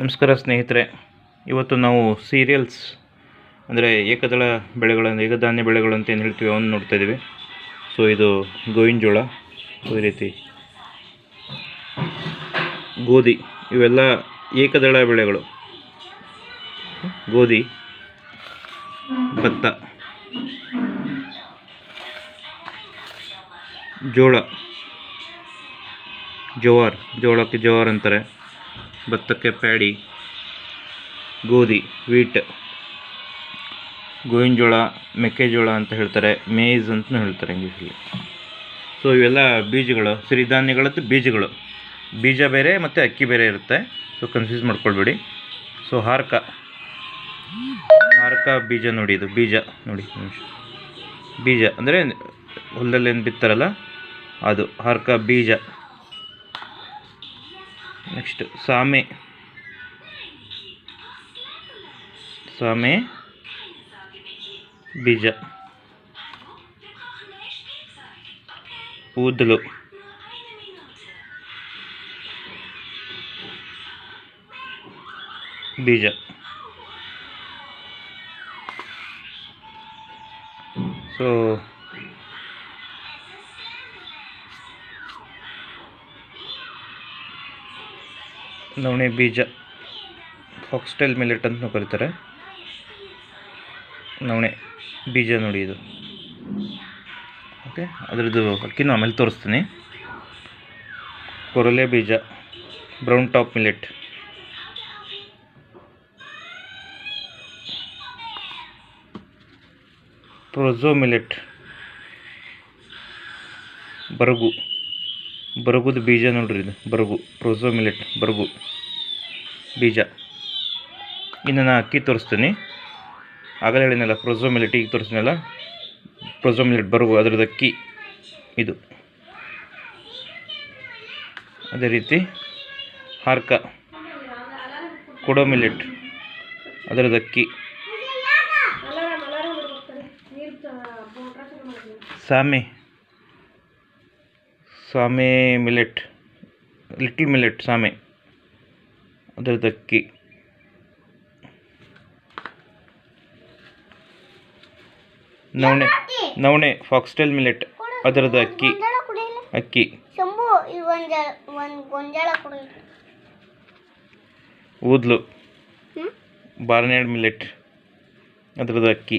ನಮಸ್ಕಾರ ಸ್ನೇಹಿತರೆ, ಇವತ್ತು ನಾವು ಸೀರಿಯಲ್ಸ್, ಅಂದರೆ ಏಕದಳ ಬೆಳೆಗಳನ್ನು ಏಕಧಾನ್ಯ ಬೆಳೆಗಳು ಅಂತ ಏನು ಹೇಳ್ತೀವಿ ಅವನ್ನ ನೋಡ್ತಾ ಇದ್ದೀವಿ ಸೊ ಇದು ಗೋವಿನ ಜೋಳ ಈ ರೀತಿ ಗೋಧಿ, ಇವೆಲ್ಲ ಏಕದಳ ಬೆಳೆಗಳು. ಗೋಧಿ, ಭತ್ತ, ಜೋಳ, ಜೋವಾರ್, ಜೋಳಕ್ಕೆ ಜೋವಾರ್ ಅಂತಾರೆ. ಭತ್ತಕ್ಕೆ ಪ್ಯಾಡಿ, ಗೋಧಿ, ವೀಟ್ ಗೋವಿನ ಜೋಳ ಮೆಕ್ಕೆಜೋಳ ಅಂತ ಹೇಳ್ತಾರೆ ಮೇಜ್ ಅಂತಲೂ ಹೇಳ್ತಾರೆ ಇಂಗ್ಲೀಷಲ್ಲಿ. ಸೊ ಇವೆಲ್ಲ ಬೀಜಗಳು, ಸಿರಿಧಾನ್ಯಗಳದ್ದು ಬೀಜಗಳು. ಬೀಜ ಬೇರೆ ಮತ್ತು ಅಕ್ಕಿ ಬೇರೆ ಇರುತ್ತೆ. ಸೊ ಕನ್ಫ್ಯೂಸ್ ಮಾಡ್ಕೊಳ್ಬೇಡಿ. ಸೊ ಹಾರ್ಕ. ಹಾರ್ಕ ಬೀಜ ನೋಡಿ ಇದು, ಬೀಜ ನೋಡಿ ಬೀಜ ಅಂದರೆ ಹೊಲದಲ್ಲಿ ಏನು ಬಿತ್ತಾರಲ್ಲ, ಅದು ಹಾರ್ಕ ಬೀಜ. ನೆಕ್ಸ್ಟ್ ಸಾಮೆ ಸಾಮೆ ಬೀಜ ಊದಲು ಬೀಜ ಸೊ ನವಣೆ ಬೀಜ, ಫಾಕ್ಸ್ಟೈಲ್ ಮಿಲೆಟ್ ಅಂತ ಕರೀತಾರೆ. ನವಣೆ ಬೀಜ ನೋಡಿ ಇದು. ಓಕೆ, ಅದರದ್ದು ಅಕ್ಕಿನೂ ಆಮೇಲೆ ತೋರಿಸ್ತೀನಿ. ಕೊರಲೆ ಬೀಜ, brown top millet proso millet ಬರಗು. ಬರಗುದ ಬೀಜ ನೋಡ್ರಿ ಇದು. ಬರಗು ಪ್ರೊಝೋ ಮಿಲೆಟ್ ಬರಗು ಬೀಜ. ಇನ್ನು ನಾನು ಅಕ್ಕಿ ತೋರಿಸ್ತೀನಿ. ಆಗಲೇ ಹೇಳಿನಲ್ಲ ಪ್ರೊಝೋ ಮಿಲೆಟ್ ಈಗ ತೋರಿಸ್ತೀನಲ್ಲ? ಪ್ರೊಝೋ ಮಿಲೆಟ್ ಬರಗು ಅದರದ್ದು ಅಕ್ಕಿ. ಇದು. ಅದೇ ರೀತಿ ಹಾರ್ಕ. ಕೊಡೋ ಮಿಲೆಟ್ ಅದರದ್ದು ಅಕ್ಕಿ. ಸಾಮೆ. ಸಾಮೆ ಮಿಲೆಟ್ ಲಿಟ್ಲ್ ಮಿಲೆಟ್ ಸಾಮೆ ಅದರದ್ದು ಅಕ್ಕಿ ನವಣೆ ನವಣೆ ಫಾಕ್ಸ್ಟೈಲ್ ಮಿಲೆಟ್ ಅದರದ್ದು ಅಕ್ಕಿ. ಅಕ್ಕಿ ಊದ್ಲು. ಬಾರ್ನೆಡ್ ಮಿಲೆಟ್ ಅದರದ್ದು ಅಕ್ಕಿ